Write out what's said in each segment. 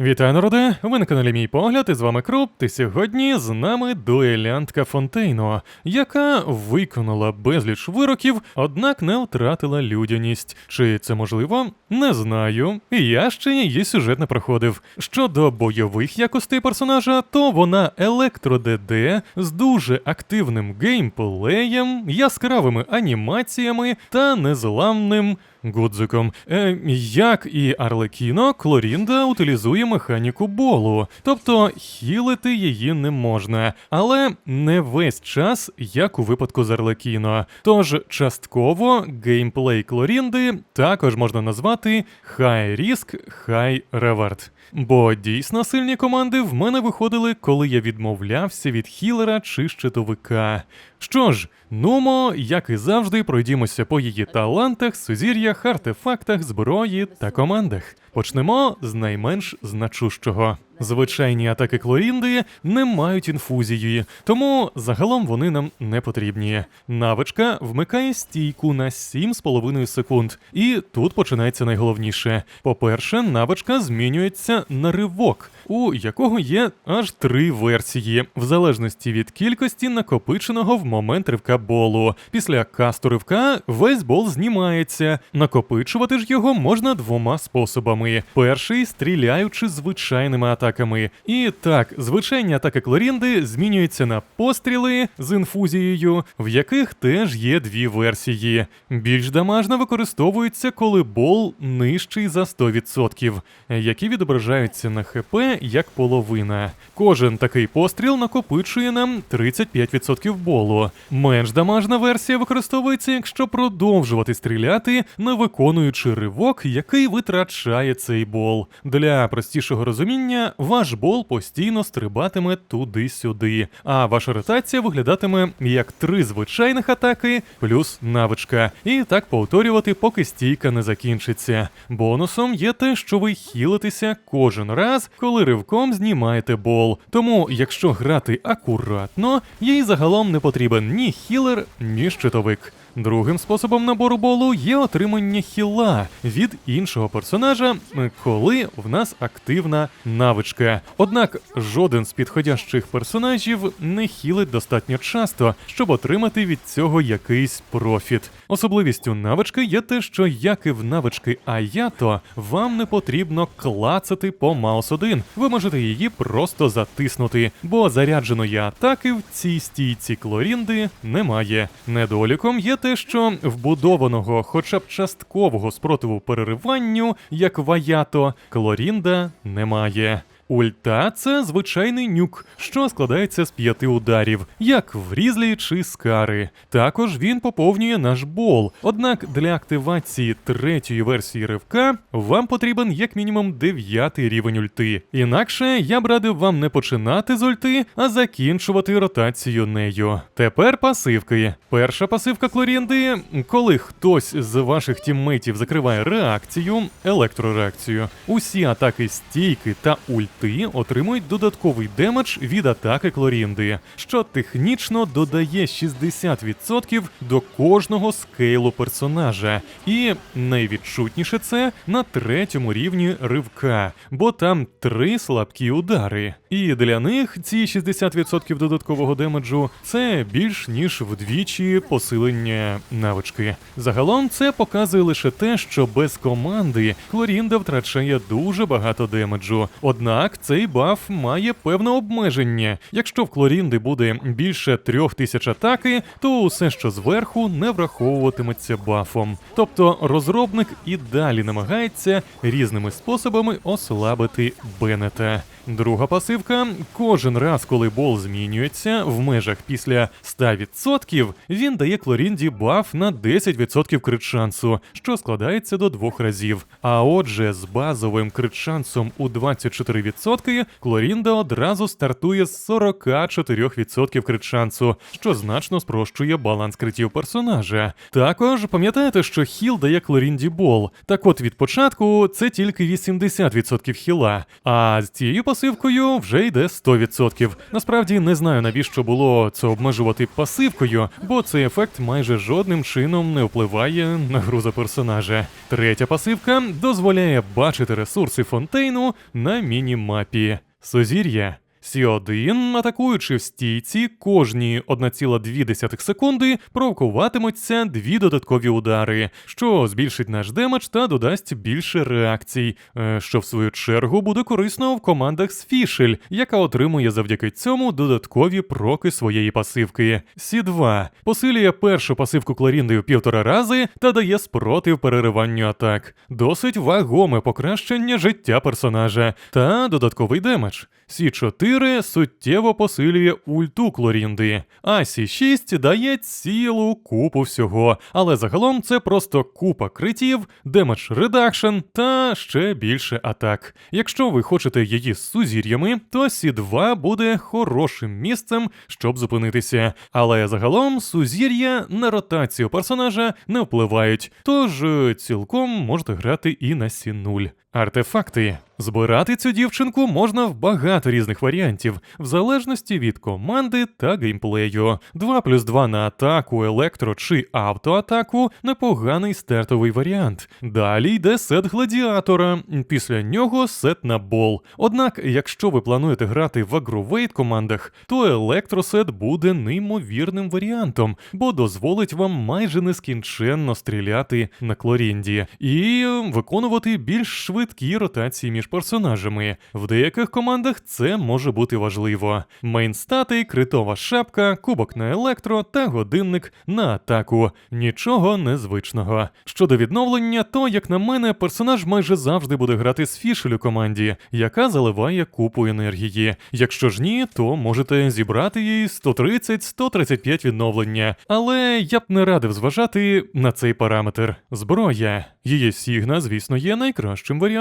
Вітаю, народи! Ви на каналі Мій Погляд, і з вами Круп. І сьогодні з нами дуелянтка Фонтейно, яка виконала безліч вироків, однак не втратила людяність. Чи це можливо? Не знаю. Я ще її сюжет не проходив. Щодо бойових якостей персонажа, то вона електро ДД з дуже активним геймплеєм, яскравими анімаціями та незламним. Гудзиком. Е, як і Арлекіно, Клорінда утилізує механіку болу, тобто хілити її не можна, але не весь час, як у випадку з Арлекіно. Тож частково геймплей Клорінди також можна назвати High Risk, High Reward. Бо дійсно сильні команди в мене виходили, коли я відмовлявся від хілера чи щитовика. Що ж, нумо, як і завжди, пройдімося по її талантах, сузір'ях, артефактах, зброї та командах. Почнемо з найменш значущого. Звичайні атаки Клорінди не мають інфузії, тому загалом вони нам не потрібні. Навичка вмикає стійку на 7,5 секунд, і тут починається найголовніше. По-перше, навичка змінюється на ривок, у якого є аж три версії, в залежності від кількості накопиченого в момент ривка болу. Після касту ривка весь бол знімається. Накопичувати ж його можна двома способами: перший стріляючи звичайними атаками. І так, звичайні атаки Клорінди змінюються на постріли з інфузією, в яких теж є дві версії. Більш дамажно використовується, коли бол нижчий за 100%, які відображаються на ХП як половина. Кожен такий постріл накопичує нам 35% болу. Менш дамажна версія використовується, якщо продовжувати стріляти, не виконуючи ривок, який витрачає цей бол. Для простішого розуміння, ваш бол постійно стрибатиме туди-сюди, а ваша ротація виглядатиме як три звичайних атаки плюс навичка. І так повторювати, поки стійка не закінчиться. Бонусом є те, що ви хілитеся кожен раз, коли ривком знімаєте бол. Тому, якщо грати акуратно, їй загалом не потрібен ні хілер, ні щитовик. Другим способом набору болу є отримання хіла від іншого персонажа, коли в нас активна навичка. Однак жоден з підходящих персонажів не хілить достатньо часто, щоб отримати від цього якийсь профіт. Особливістю навички є те, що як і в навички Аято, вам не потрібно клацати по маус 1. Ви можете її просто затиснути, бо зарядженої атаки в цій стійці Клорінди немає. Недоліком є те, що вбудованого, хоча б часткового спротиву перериванню, як ваято, Клорінда немає. Ульта це звичайний нюк, що складається з п'яти ударів, як в різлі чи скари. Також він поповнює наш бол. Однак для активації третьої версії ривка вам потрібен як мінімум дев'ятий рівень ульти. Інакше я б радив вам не починати з ульти, а закінчувати ротацію нею. Тепер пасивки. Перша пасивка Клорінди, коли хтось з ваших тіммейтів закриває реакцію, електрореакцію, усі атаки стійки та ульти отримують додатковий демедж від атаки Клорінди, що технічно додає 60% до кожного скейлу персонажа. І найвідчутніше це на третьому рівні ривка, бо там три слабкі удари. І для них ці 60% додаткового демеджу це більш ніж вдвічі посилення навички. Загалом це показує лише те, що без команди Клорінда втрачає дуже багато демеджу. Однак цей баф має певне обмеження. Якщо в Клорінди буде більше трьох тисяч атаки, то усе, що зверху, не враховуватиметься бафом. Тобто розробник і далі намагається різними способами ослабити Беннета. Друга пасивка: кожен раз, коли бол змінюється в межах після 100%, він дає Клорінді баф на 10% крит шансу, що складається до двох разів. А отже, з базовим крит шансом у 24% відсотки, Клорінда одразу стартує з 44% крит шансу, що значно спрощує баланс критів персонажа. Також пам'ятаєте, що хіл дає Клорінді бол. Так от від початку це тільки 80% хіла, а з цією пасивкою вже йде 100%. Насправді не знаю навіщо було це обмежувати пасивкою, бо цей ефект майже жодним чином не впливає на гру за персонажа. Третя пасивка дозволяє бачити ресурси фонтейну на міні-мапі. Сузір'я. Сі1, атакуючи в стійці, кожні 1,2 секунди провокуватимуться дві додаткові удари, що збільшить наш демедж та додасть більше реакцій, е, що в свою чергу буде корисно в командах з Фішель, яка отримує завдяки цьому додаткові проки своєї пасивки. Сі2 посилює першу пасивку Клорінди в півтора рази та дає спротив перериванню атак. Досить вагоме покращення життя персонажа та додатковий демедж. Сі4 суттєво посилює ульту Клорінди, а Сі6 дає цілу купу всього, але загалом це просто купа критів, демедж редакшн та ще більше атак. Якщо ви хочете її з сузір'ями, то Сі2 буде хорошим місцем, щоб зупинитися. Але загалом сузір'я на ротацію персонажа не впливають, тож е, цілком можете грати і на Сі0. Артефакти. Збирати цю дівчинку можна в багато різних варіантів, в залежності від команди та геймплею. 2 плюс 2 на атаку, електро чи автоатаку непоганий стартовий варіант. Далі йде сет гладіатора, після нього сет на бол. Однак, якщо ви плануєте грати в агровейт командах, то електросет буде неймовірним варіантом, бо дозволить вам майже нескінченно стріляти на клорінді і виконувати більш швидкі ротації між персонажами. В деяких командах це може бути важливо. Мейнстати, критова шапка, кубок на електро та годинник на атаку. Нічого незвичного. Щодо відновлення, то, як на мене, персонаж майже завжди буде грати з фішель у команді, яка заливає купу енергії. Якщо ж ні, то можете зібрати їй 130-135 відновлення. Але я б не радив зважати на цей параметр. Зброя. Її сігна, звісно, є найкращим варіантом,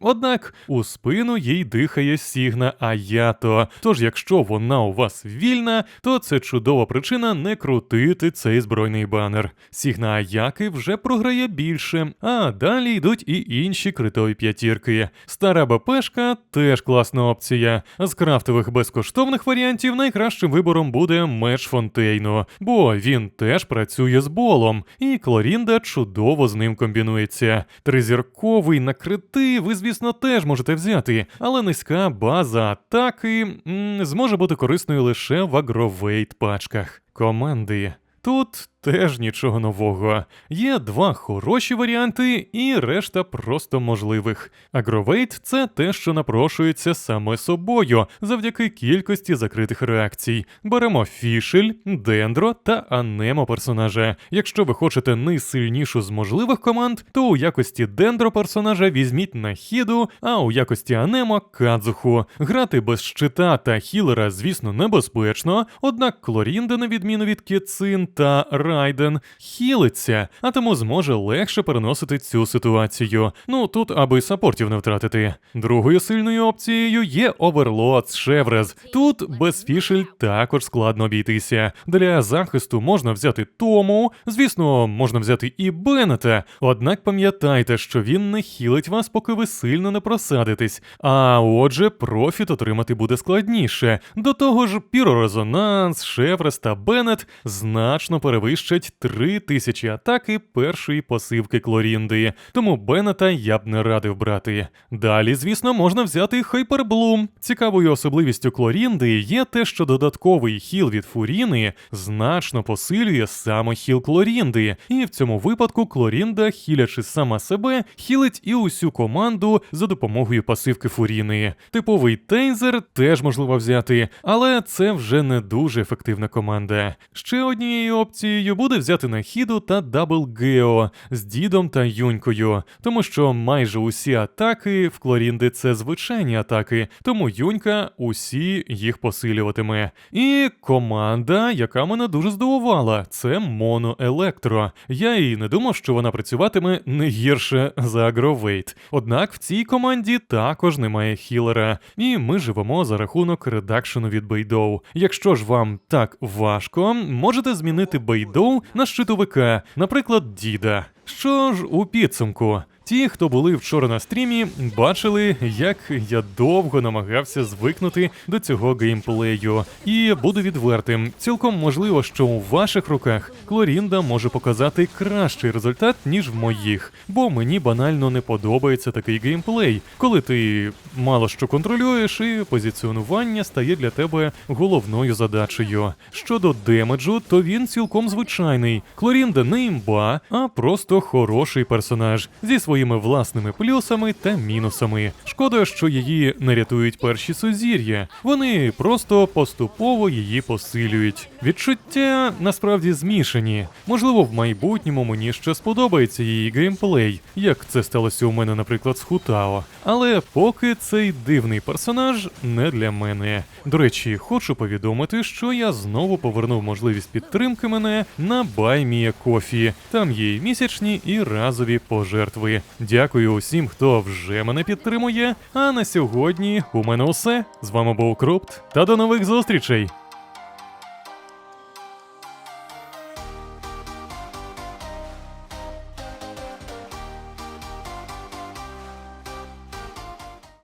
однак у спину їй дихає сігна Аято. Тож, якщо вона у вас вільна, то це чудова причина не крутити цей збройний банер. Сігна Аяки вже програє більше, а далі йдуть і інші критові п'ятірки. Стара БПшка теж класна опція. З крафтових безкоштовних варіантів найкращим вибором буде меч Фонтейну, бо він теж працює з болом, і Клорінда чудово з ним комбінується. Тризірковий на крити ви, звісно, теж можете взяти, але низька база атаки м, зможе бути корисною лише в агровейт пачках. Команди. Тут теж нічого нового. Є два хороші варіанти, і решта просто можливих. Агровейт це те, що напрошується саме собою завдяки кількості закритих реакцій. Беремо фішель, дендро та анемо персонажа. Якщо ви хочете найсильнішу з можливих команд, то у якості дендро персонажа візьміть нахіду, а у якості анемо кадзуху. Грати без щита та хілера, звісно, небезпечно, однак Клорінда, на відміну від Кіцин та Райден, хілиться, а тому зможе легше переносити цю ситуацію. Ну тут аби сапортів не втратити. Другою сильною опцією є Оверлот з Шеврез. Тут без фішель також складно обійтися. Для захисту можна взяти Тому, звісно, можна взяти і Беннета. Однак пам'ятайте, що він не хілить вас, поки ви сильно не просадитесь. А отже, профіт отримати буде складніше. До того ж, пірорезонанс, Шеврес та Беннет значно перевищать 3000 атаки першої посивки Клорінди, тому Беннета я б не радив брати. Далі, звісно, можна взяти Хайперблум. Цікавою особливістю Клорінди є те, що додатковий хіл від Фуріни значно посилює саме хіл Клорінди, і в цьому випадку Клорінда, хілячи сама себе, хілить і усю команду за допомогою пасивки Фуріни. Типовий тейзер теж можливо взяти, але це вже не дуже ефективна команда. Ще однією опцією ідеєю буде взяти на хіду та дабл Гео з дідом та юнькою, тому що майже усі атаки в Клорінди це звичайні атаки, тому юнька усі їх посилюватиме. І команда, яка мене дуже здивувала, це Моно Електро. Я і не думав, що вона працюватиме не гірше за Агровейт. Однак в цій команді також немає хілера, і ми живемо за рахунок редакшену від Бейдоу. Якщо ж вам так важко, можете змінити Бейдоу на щитовика, наприклад, діда. Що ж у підсумку? Ті, хто були вчора на стрімі, бачили, як я довго намагався звикнути до цього геймплею. І буду відвертим, цілком можливо, що у ваших руках Клорінда може показати кращий результат, ніж в моїх, бо мені банально не подобається такий геймплей, коли ти мало що контролюєш, і позиціонування стає для тебе головною задачею. Щодо демеджу, то він цілком звичайний. Клорінда не імба, а просто хороший персонаж зі своїми власними плюсами та мінусами. Шкода, що її не рятують перші сузір'я. Вони просто поступово її посилюють. Відчуття насправді змішані. Можливо, в майбутньому мені ще сподобається її геймплей, як це сталося у мене, наприклад, з Хутао. Але поки цей дивний персонаж не для мене. До речі, хочу повідомити, що я знову повернув можливість підтримки мене на Баймія Кофі. Там є і місячні і разові пожертви. Дякую усім, хто вже мене підтримує. А на сьогодні у мене усе. З вами був Крупт, та до нових зустрічей!